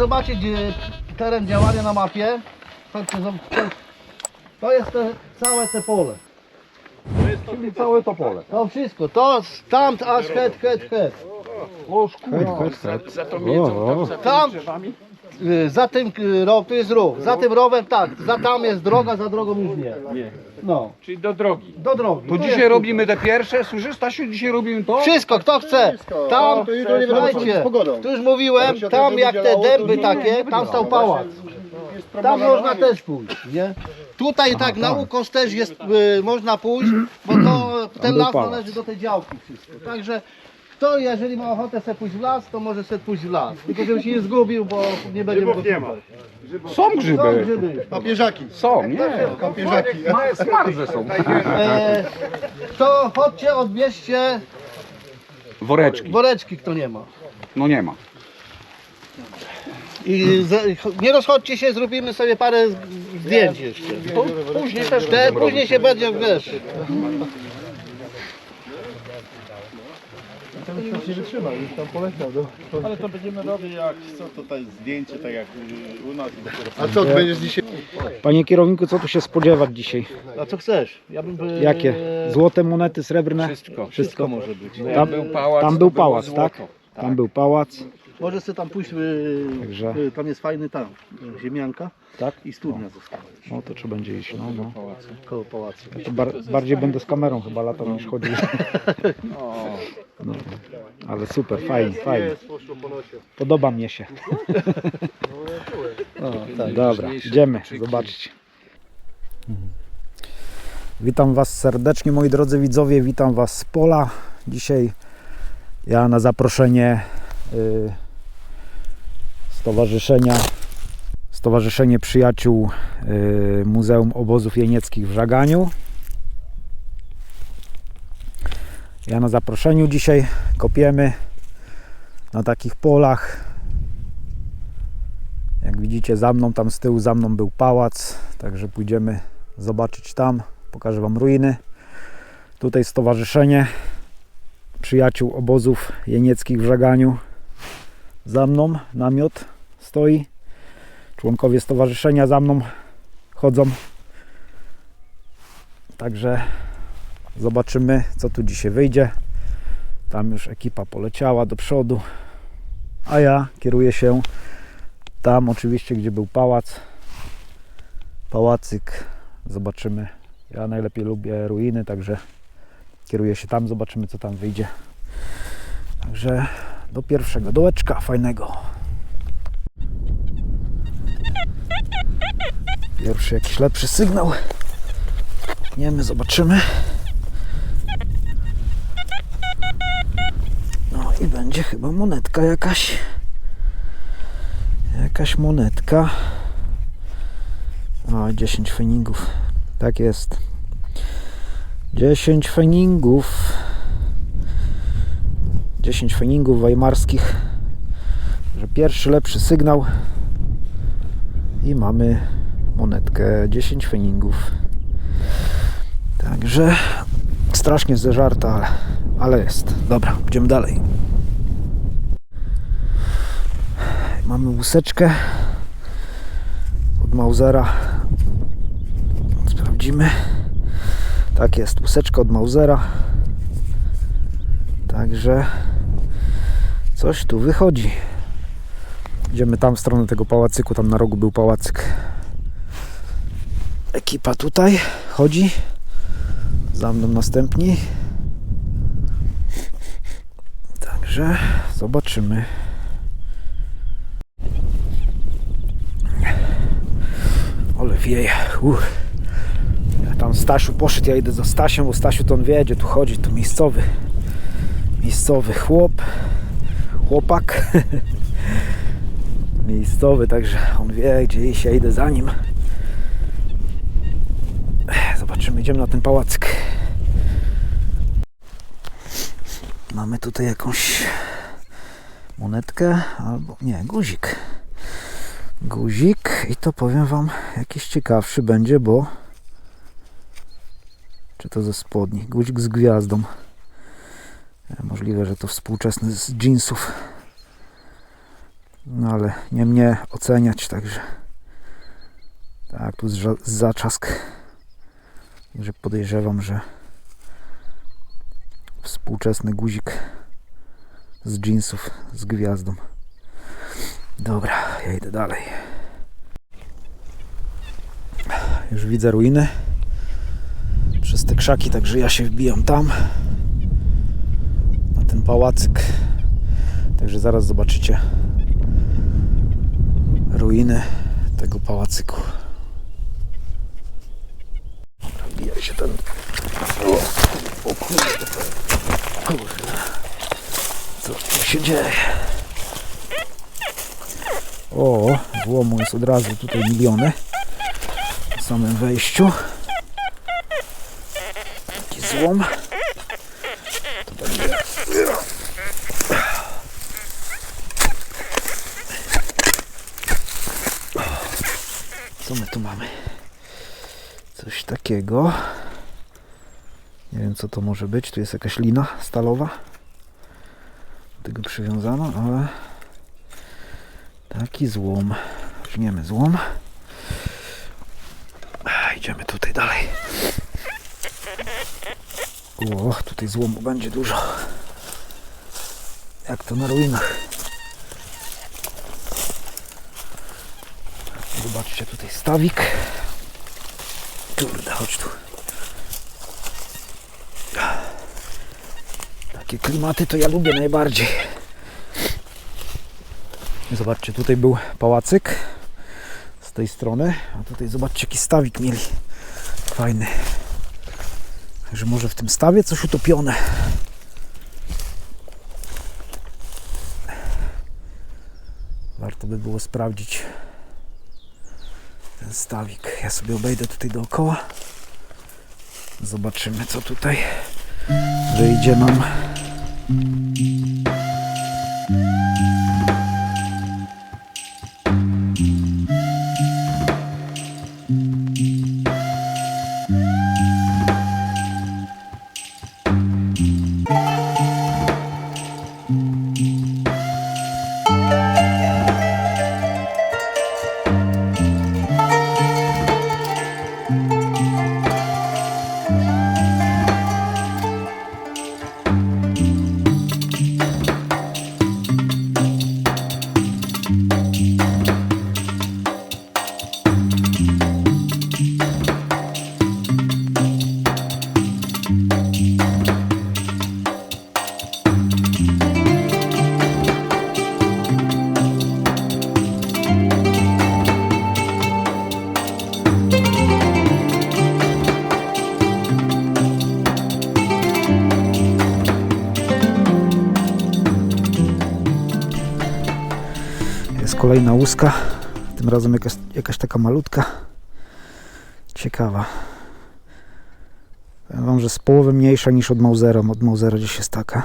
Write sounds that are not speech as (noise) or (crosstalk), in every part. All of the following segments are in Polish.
zobaczyć e, teren działania na mapie, chodźcie, to jest te, całe te pole. Czyli całe to pole. To wszystko, to stąd aż het, het, het. O szkurno. Za tą miedzą, tam za tymi Tam, drzewami. Y, za tym y, rov, tu jest rów, za tym rowem tak, za tam jest droga, za drogą już nie. Nie. No, Czyli do drogi. do drogi. To Tu dzisiaj jest- robimy te pierwsze, słyszysz Stasiu, dzisiaj robimy to? Wszystko, kto chce. Tam, to jutro nie wiadomo, co będzie z słuchajcie, pogodą. tu już mówiłem, Jak się tam jak te działo, to dęby nie, takie, tam stał pałac. Tam można też pójść, nie? Tutaj tak na ukos też jest, y, można pójść, bo to, ten las należy do tej działki wszystko. Także kto jeżeli ma ochotę sobie pójść w las, to może sobie pójść w las. Tylko żeby się nie zgubił, bo nie będzie mógł nie ma. Są Są grzyby. grzyby. Papieżaki. Są, nie. Papieżaki. Ma- Smardze są. E, to chodźcie, odbierzcie Woreczki. woreczki, kto nie ma. No nie ma. I z, nie rozchodźcie się, zrobimy sobie parę z- zdjęć jeszcze. Później też Te, później się będzie, wiesz, Nie wytrzymał, już tam poleciał. Do... Ale to będziemy robić jak co tutaj zdjęcie, tak jak y, u nas i dopiero A co, ty będziesz dzisiaj? Panie kierowniku, co tu się spodziewać dzisiaj? a co chcesz? Ja bym by, Jakie? Złote monety, srebrne? Wszystko. Wszystko może być. Tam, był pałac, tam to był pałac, tak? Tam był pałac, Może sobie tam pójść, y, Także- y, tam jest fajny tam, y, ziemianka tak? i studnia została No to trzeba będzie iść, no, no. koło pałacu. To bar bardziej będę z kamerą chyba latał niż chodził. (laughs) No, ale super, fajnie, fajnie. Podoba mnie się. No, tak. (laughs) Dobra, idziemy zobaczyć. Witam Was serdecznie moi drodzy widzowie, witam Was z pola. Dzisiaj ja na zaproszenie y, Stowarzyszenia Stowarzyszenie Przyjaciół y, Muzeum Obozów Jenieckich w Żaganiu. Ja na zaproszeniu dzisiaj kopiemy na takich polach jak widzicie za mną, tam z tyłu za mną był pałac, także pójdziemy zobaczyć tam. Pokażę Wam ruiny. Tutaj stowarzyszenie przyjaciół obozów jenieckich w Żaganiu. Za mną namiot stoi. Członkowie stowarzyszenia za mną chodzą. Także zobaczymy, co tu dzisiaj wyjdzie. Tam już ekipa poleciała do przodu, a ja kieruję się tam oczywiście, gdzie był pałac. Pałacyk. Zobaczymy. Ja najlepiej lubię ruiny, także kieruję się tam, zobaczymy co tam wyjdzie. Także do pierwszego dołeczka fajnego. Pierwszy jakiś lepszy sygnał. Pchniemy, zobaczymy. No i będzie chyba monetka jakaś. Jakaś monetka. O, 10 feningów. Tak jest. 10 feningów. 10 feningów weimarskich. Że pierwszy lepszy sygnał. I mamy monetkę 10 feningów. Także strasznie zeżarta, ale, jest. Dobra, idziemy dalej. Mamy łuseczkę od Mausera. Sprawdzimy. Tak jest, łuseczka od Mausera. Także coś tu wychodzi. Idziemy tam w stronę tego pałacyku. Tam na rogu był pałacyk. Ekipa tutaj chodzi. Za mną następni. Także zobaczymy. Ale wieje. Uch. Ja tam Stasiu poszedł, ja idę za Stasiem, bo Stasiu to on wie, gdzie tu chodzi, to miejscowy. Miejscowy chłop. Chłopak. (laughs) miejscowy, także on wie, gdzie iść, ja idę za nim. Zobaczymy, idziemy na ten pałacyk. Mamy tutaj jakąś monetkę, albo nie, guzik guzik i to powiem Wam jakiś ciekawszy będzie, bo czy to ze spodni, guzik z gwiazdą możliwe, że to współczesny z jeansów No ale nie mnie oceniać, także tak, tu zrza- zaczask. Także podejrzewam, że współczesny guzik z jeansów z gwiazdą. Dobra, ja idę dalej. Już widzę ruiny przez te krzaki, także ja się wbijam tam pałacyk. Także zaraz zobaczycie ruiny tego pałacyku. Wbija się ten. O. Kurde. Co tu się dzieje? O, złomu jest od razu tutaj miliony na samym wejściu. Taki złom. To będzie... Co my tu mamy? Coś takiego. Nie wiem co to może być. Tu jest jakaś lina stalowa. Do tego przywiązana, ale taki złom. Weźmiemy złom. Idziemy tutaj dalej. O, tutaj złomu będzie dużo. Jak to na ruinach. Zobaczcie tutaj stawik. Chodź tu. Takie klimaty to ja lubię najbardziej. Zobaczcie, tutaj był pałacyk z tej strony, a tutaj zobaczcie jaki stawik mieli. Fajny. Także może w tym stawie coś utopione. Warto by było sprawdzić ten stawik. Ja sobie obejdę tutaj dookoła. Zobaczymy co tutaj wyjdzie nam. Tym razem jakaś, jakaś taka malutka. Ciekawa. Powiem wam, że z połowy mniejsza niż od Mausera. Od Mausera gdzieś jest taka.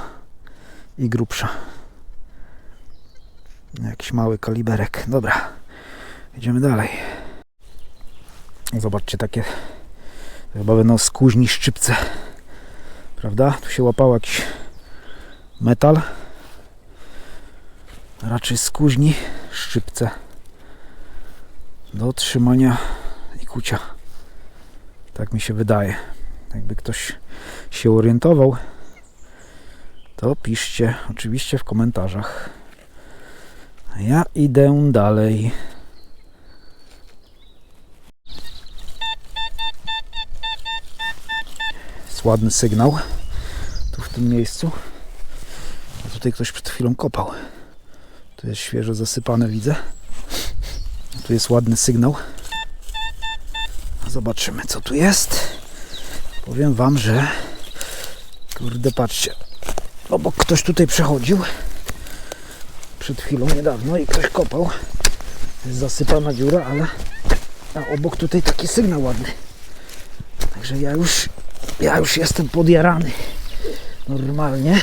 I grubsza. Jakiś mały kaliberek. Dobra. Idziemy dalej. Zobaczcie takie. Chyba będą z kuźni szczypce. Prawda? Tu się łapał jakiś metal raczej z kuźni szczypce do trzymania i kucia. Tak mi się wydaje. Jakby ktoś się orientował, to piszcie oczywiście w komentarzach. Ja idę dalej. Jest ładny sygnał tu w tym miejscu. A tutaj ktoś przed chwilą kopał. Tu jest świeżo zasypane, widzę. Tu jest ładny sygnał. Zobaczymy, co tu jest. Powiem Wam, że kurde, patrzcie. Obok ktoś tutaj przechodził. Przed chwilą, niedawno i ktoś kopał. Jest zasypana dziura, ale a obok tutaj taki sygnał ładny. Także ja już, ja już jestem podjarany. Normalnie.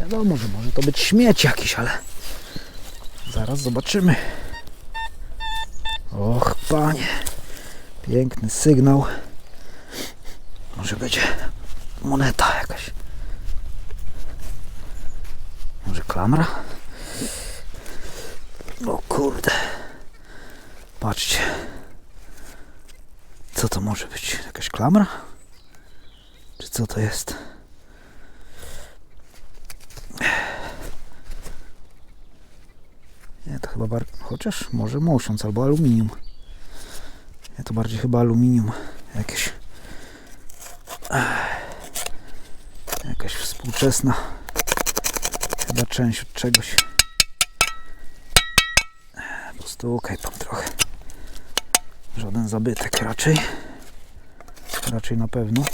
Wiadomo, że może to być śmieć jakiś, ale zaraz zobaczymy. Och, panie. Piękny sygnał. Może będzie moneta jakaś. Może klamra? O kurde. Patrzcie. Co to może być? Jakaś klamra? Czy co to jest? Nie, to chyba chociaż może mosiąc albo aluminium. Nie, to bardziej chyba aluminium jakieś. Jakaś współczesna chyba część od czegoś. Postukaj pan trochę. Żaden zabytek raczej. Raczej na pewno.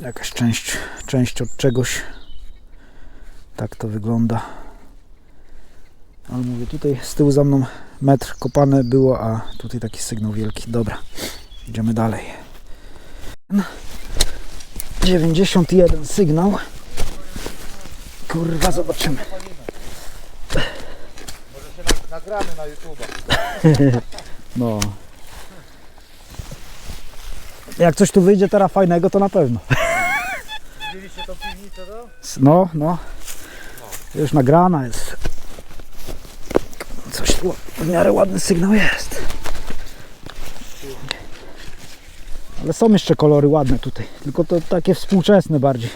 Jakaś część, część od czegoś. Tak to wygląda. Ale mówię, tutaj z tyłu za mną metr kopane było, a tutaj taki sygnał wielki. Dobra, idziemy dalej. 91 sygnał. Kurwa, zobaczymy. Nagramy na YouTube. No. Jak coś tu wyjdzie teraz fajnego, to na pewno. Widzieliście tą piwnicę, to? No, no. Już nagrana jest. Coś tu w miarę ładny sygnał jest. Ale są jeszcze kolory ładne tutaj. Tylko to takie współczesne bardziej.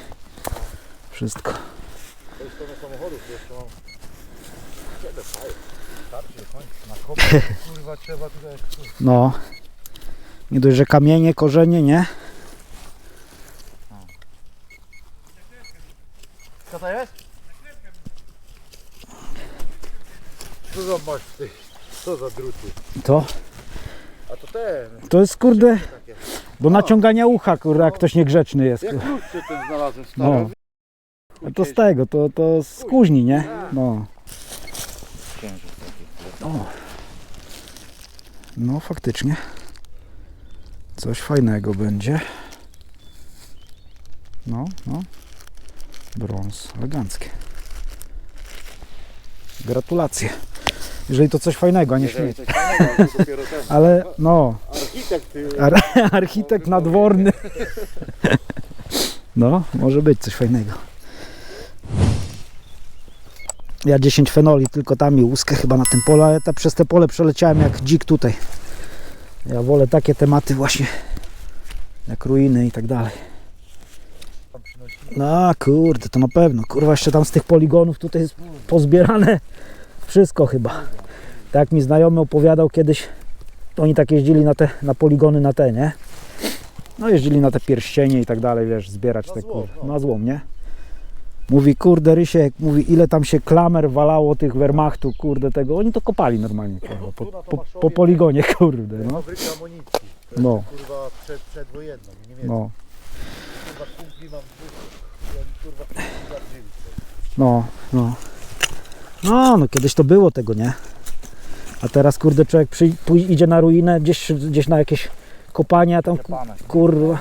Wszystko. (laughs) No. Nie dość, że kamienie, korzenie, nie? Co to jest? Co za masz ty? Co za druty? To, A to ten. to jest kurde do naciągania ucha, kurde, jak ktoś niegrzeczny jest. Jak kurde. krótszy ten znalazłem stary. No. A to z tego, to, to z kuźni, nie? No. O. No faktycznie. Coś fajnego będzie. No, no. Brąz, eleganckie. Gratulacje. Jeżeli to coś fajnego, a nie śmieć. Coś fajnego, ale to dopiero (laughs) ten. Ale no, Architekt. Ar (laughs) architekt nadworny. No, może być coś fajnego. Ja 10 fenoli tylko tam i łuskę chyba na tym polu, ale ta, przez te pole przeleciałem jak dzik tutaj. Ja wolę takie tematy właśnie, jak ruiny i tak dalej. No kurde, to na pewno. Kurwa, jeszcze tam z tych poligonów tutaj jest pozbierane wszystko chyba. Tak jak mi znajomy opowiadał kiedyś, to oni tak jeździli na te, na poligony na te, nie? No jeździli na te pierścienie i tak dalej, wiesz, zbierać te kur... na złom, nie? Mówi, kurde Rysiek, mówi, ile tam się klamer walało tych Wehrmachtu, kurde, tego, oni to kopali normalnie, kurwa, po, po, po poligonie, kurde, no. No, Kurwa przed, przedwojenną. No, Kurwa no, no. No, no kiedyś to było tego, nie? A teraz, kurde, człowiek przy, pój, idzie na ruinę, gdzieś, gdzieś na jakieś kopania, tam, ku- kurwa,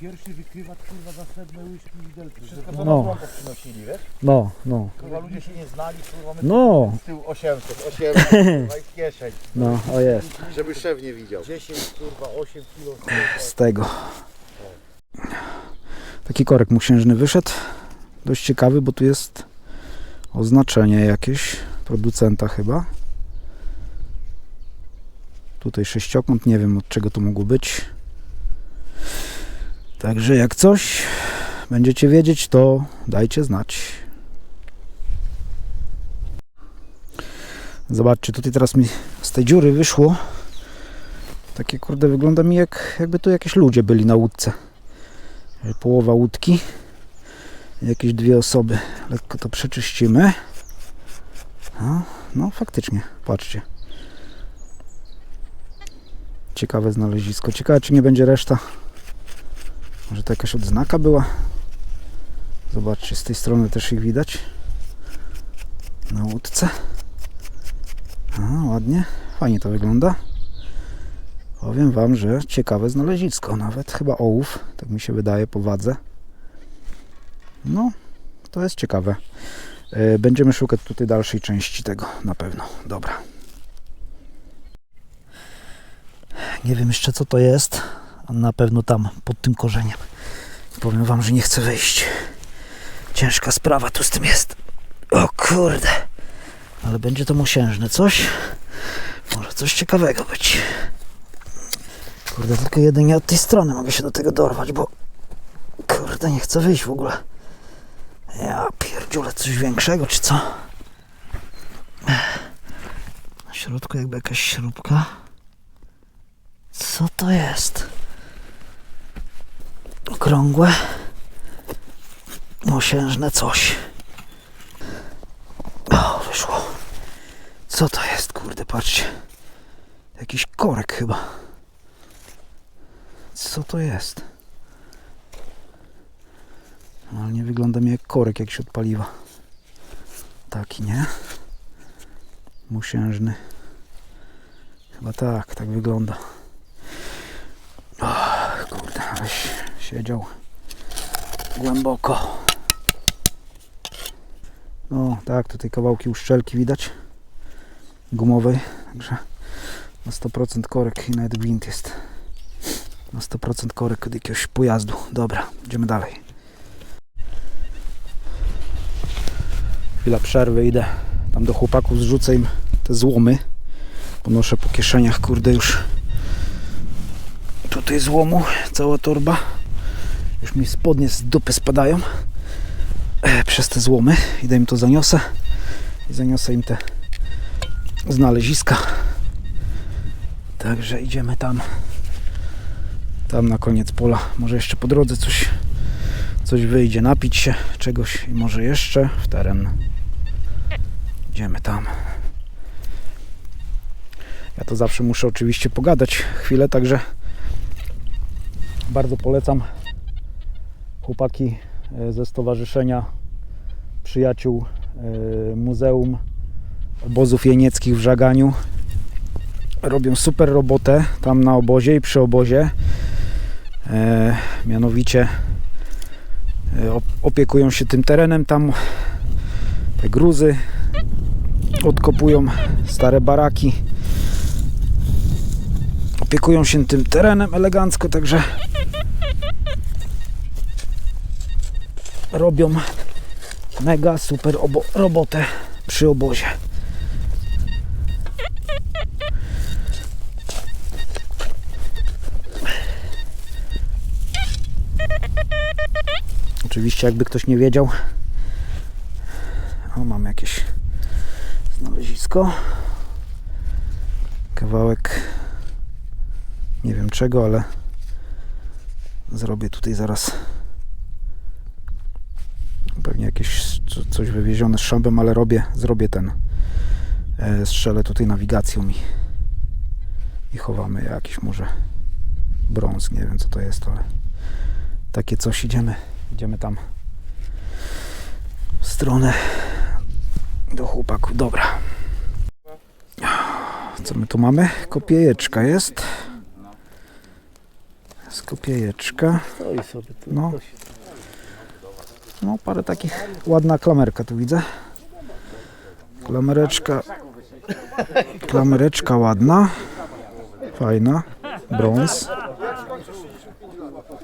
Pierwszy wykrywacz kurwa za srebrne łyżki i widelki. Wszystko co No. na przynosili, wiesz? no, no, Kurwa ludzie się nie znali, kurwa my no, z tyłu 800, 800 kurwa i kieszeń. (laughs) no, o jest. Żeby szef nie widział. 10 kurwa 8 kilo. z tego. Taki korek mu księżny wyszedł. Dość ciekawy, bo tu jest oznaczenie jakieś producenta chyba. Tutaj sześciokąt, nie wiem od czego to mogło być. Także jak coś będziecie wiedzieć, to dajcie znać. Zobaczcie, tutaj teraz mi z tej dziury wyszło takie kurde wygląda mi jak jakby tu jakieś ludzie byli na łódce. Połowa łódki. Jakieś dwie osoby. Lekko to przeczyścimy. No, no faktycznie, patrzcie. Ciekawe znalezisko. Ciekawe czy nie będzie reszta. Może to jakaś odznaka była. Zobaczcie, z tej strony też ich widać. Na łódce. A, ładnie. Fajnie to wygląda. Powiem Wam, że ciekawe znalezisko, nawet chyba ołów, tak mi się wydaje po wadze. No, to jest ciekawe. E, Będziemy szukać tutaj dalszej części tego, na pewno. Dobra. Nie wiem jeszcze co to jest, na pewno tam, pod tym korzeniem. Powiem Wam, że nie chcę wyjść. Ciężka sprawa tu z tym jest. O kurde. Ale będzie to mosiężne coś. Może coś ciekawego być. Kurde, tylko jedynie od tej strony mogę się do tego dorwać, bo kurde, nie chcę wyjść w ogóle. Ja pierdziule, coś większego czy co? Na środku jakby jakaś śrubka. Co to jest? Okrągłe. Mosiężne coś. O, wyszło. Co to jest, kurde, patrzcie. Jakiś korek chyba. Co to jest? No, ale nie wygląda mi jak korek, jak się odpaliwa. Taki, nie? Musiężny. Chyba tak, tak wygląda. O, kurde, aleś siedział głęboko. O, tak, tutaj kawałki uszczelki widać. Gumowej, także na 100% korek i nawet gwint jest. Na 100% korek od jakiegoś pojazdu. Dobra, idziemy dalej. Chwila przerwy, idę tam do chłopaków, zrzucę im te złomy. Ponoszę po kieszeniach, kurde, już tutaj złomu, cała torba. Już mi spodnie z dupy spadają e, przez te złomy. Idę im to zaniosę i zaniosę im te znaleziska. Także idziemy tam. Tam na koniec pola. Może jeszcze po drodze coś, coś wyjdzie. Napić się czegoś i może jeszcze w teren. Idziemy tam. Ja to zawsze muszę oczywiście pogadać chwilę, także bardzo polecam chłopaki e, ze Stowarzyszenia Przyjaciół e, Muzeum Obozów Jenieckich w Żaganiu. Robią super robotę tam na obozie i przy obozie. E, mianowicie op- opiekują się tym terenem tam te gruzy odkopują stare baraki opiekują się tym terenem elegancko także robią mega super obo- robotę przy obozie. Oczywiście jakby ktoś nie wiedział o mam jakieś kawałek nie wiem czego, ale zrobię tutaj zaraz pewnie jakieś co- coś wywiezione z szambem, ale robię, zrobię ten e, strzelę tutaj nawigacją i, i chowamy jakiś może brąz, nie wiem co to jest, ale takie coś idziemy, idziemy tam w stronę do chłopaków, dobra co my tu mamy? Kopiejeczka jest jest kopiejeczka no no parę takich, ładna klamerka tu widzę. Klamereczka, klamereczka ładna, fajna, brąz.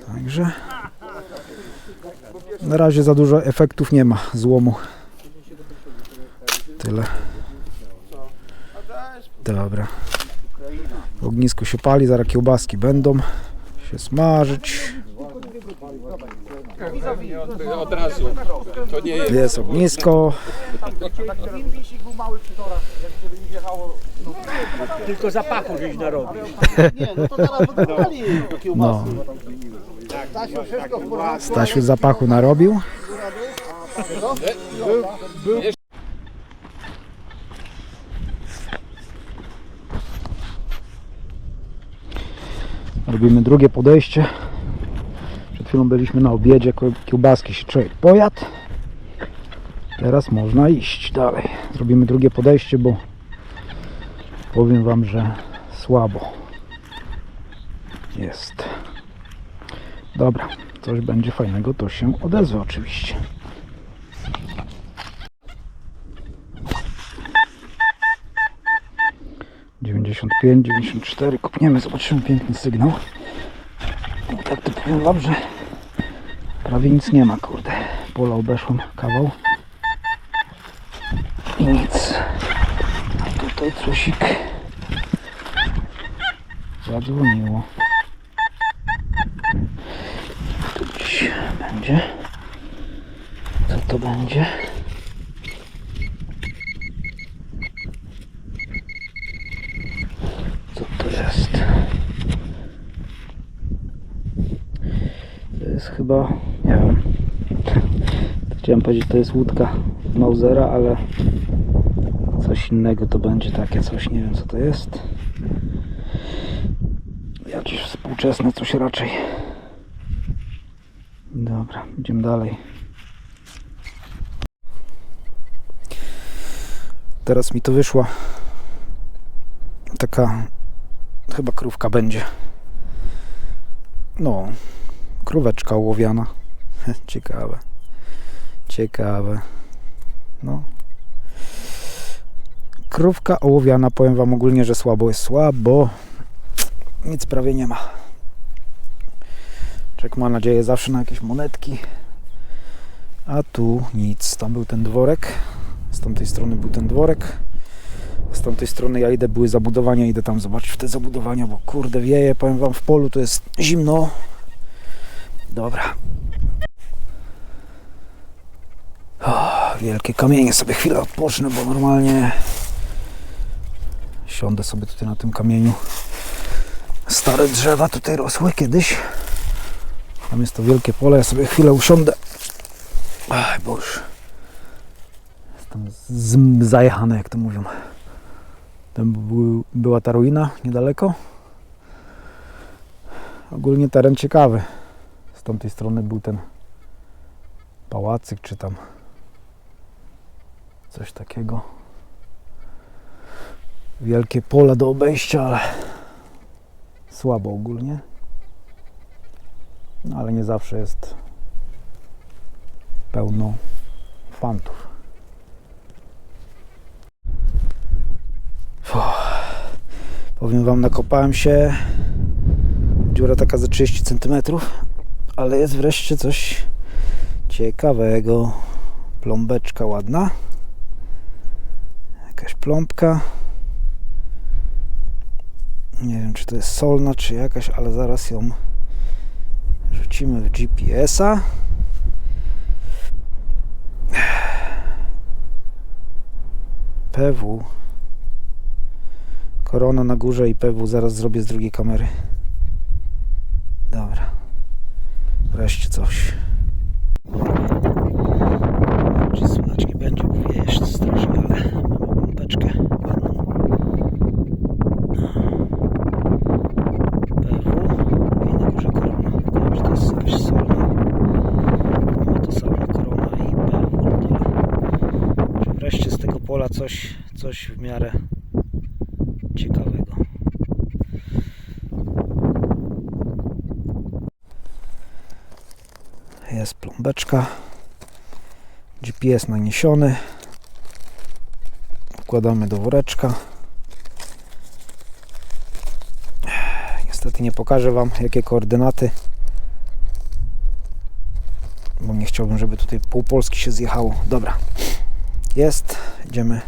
Także na razie za dużo efektów nie ma złomu. Tyle. Dobra. Ognisko się pali, zaraz kiełbaski będą się smażyć. Od razu. To nie jest. Jest ognisko. Tylko zapachu żeś narobił. (laughs) Nie, no. No. Stasiu, w zapachu narobił. Robimy drugie podejście. Przed chwilą byliśmy na obiedzie, kiełbaski się człowiek pojadł. Teraz można iść dalej. Zrobimy drugie podejście, bo powiem Wam, że słabo jest. Dobra, coś będzie fajnego, to się odezwę oczywiście. Dziewięćdziesiąt pięć, dziewięćdziesiąt cztery, kopniemy, zobaczymy piękny sygnał. No tak to powiem wam, że prawie nic nie ma, kurde. pola obeszłem kawał. I nic. A tutaj cosik zadzwoniło. Tu gdzieś będzie. Co to będzie? Co to jest? To jest chyba, nie wiem. Chciałem powiedzieć, to jest łódka Mausera, ale coś innego to będzie takie coś, nie wiem co to jest. Jakieś współczesne coś raczej. Dobra, idziemy dalej. Teraz mi to wyszła taka chyba krówka będzie. No, króweczka ołowiana. (laughs) Ciekawe. Ciekawe. No. Krówka ołowiana, powiem Wam ogólnie, że słabo jest słabo. Nic prawie nie ma. Czek ma nadzieję zawsze na jakieś monetki. A tu nic. Tam był ten dworek. Z tamtej strony był ten dworek. Z tamtej strony ja idę, były zabudowania, idę tam zobaczyć w te zabudowania, bo kurde wieje, powiem Wam w polu to jest zimno. Dobra. Wielkie kamienie sobie chwilę odpocznę, bo normalnie siądę sobie tutaj na tym kamieniu. Stare drzewa tutaj rosły kiedyś. Tam jest to wielkie pole, ja sobie chwilę usiądę. Ach, bo już jestem zajechany, jak to mówią. Tam był, była ta ruina niedaleko. Ogólnie teren ciekawy. Z tamtej strony był ten pałacyk, czy tam coś takiego. Wielkie pole do obejścia, ale słabo ogólnie. No ale nie zawsze jest pełno fantów. Fuh. Powiem Wam, nakopałem się. Dziura taka za 30 cm, ale jest wreszcie coś ciekawego. Plombeczka ładna. Jakaś plombka. Nie wiem, czy to jest solna, czy jakaś, ale zaraz ją rzucimy w GPS-a. PW. Korona na górze i PW zaraz zrobię z drugiej kamery. Dobra. Wreszcie coś. Czy słychać nie będzie, bo wieje jeszcze strasznie, ale mamy pompeczkę ładną. PW i na górze korona. Nie wiem, czy to jest jakaś solna. Mamy to samo korona i PW na dole. Czy wreszcie z tego pola coś, coś w miarę ciekawego. Jest plombeczka. GPS naniesiony. Wkładamy do woreczka. Niestety nie pokażę Wam jakie koordynaty. Bo nie chciałbym, żeby tutaj pół Polski się zjechało. Dobra. Jest. Idziemy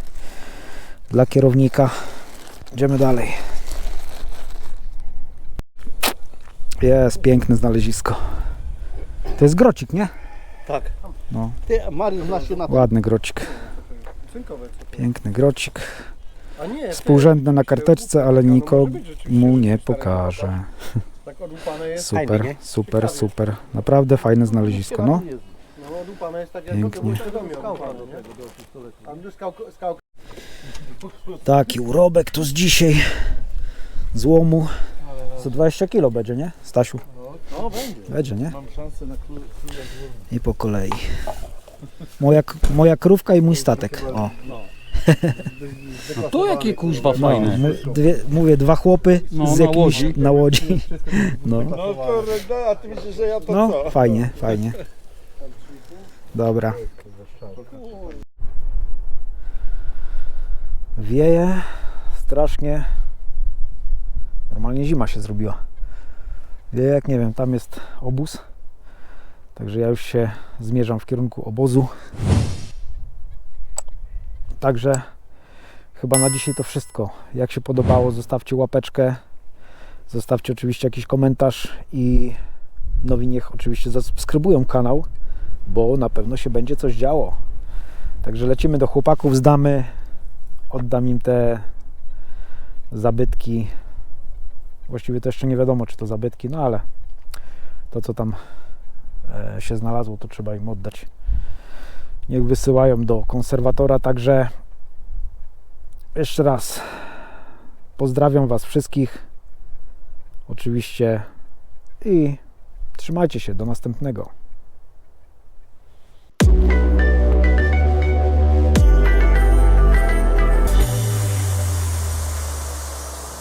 dla kierownika. Idziemy dalej. Jest piękne znalezisko. To jest grocik, nie? Tak. No. Ty, Mariusz, na się na to. Ładny grocik. Piękny grocik. Współrzędny na karteczce, ale nikomu nie pokażę. tak odłupane jest. Super, super, super. Naprawdę fajne znalezisko, no. No odłupane jest tak jak skałka, skałka, skałka. Taki urobek tu z dzisiaj. Złomu. Co 20 kilo będzie, nie? Stasiu? No będzie. Będzie, nie? Mam szansę na król, króla I po kolei. Moja, moja krówka i mój statek. O. No to jakie kuźwa No, fajne. mu- dwie, mówię, dwa chłopy No, z na jakimś łodzi. na łodzi. No, No kurde, a ty myślisz, że ja to no co? fajnie, fajnie. Dobra. Wieje strasznie. Normalnie zima się zrobiła. Wieje jak nie wiem, tam jest obóz. Także ja już się zmierzam w kierunku obozu. Także chyba na dzisiaj to wszystko. Jak się podobało, zostawcie łapeczkę. Zostawcie oczywiście jakiś komentarz i nowi niech oczywiście zasubskrybują kanał, bo na pewno się będzie coś działo. Także lecimy do chłopaków, zdamy, oddam im te zabytki. Właściwie to jeszcze nie wiadomo, czy to zabytki, no ale to, co tam e, się znalazło, to trzeba im oddać. Niech wysyłają do konserwatora. Także jeszcze raz pozdrawiam Was wszystkich. Oczywiście i trzymajcie się. Do następnego. Thank you.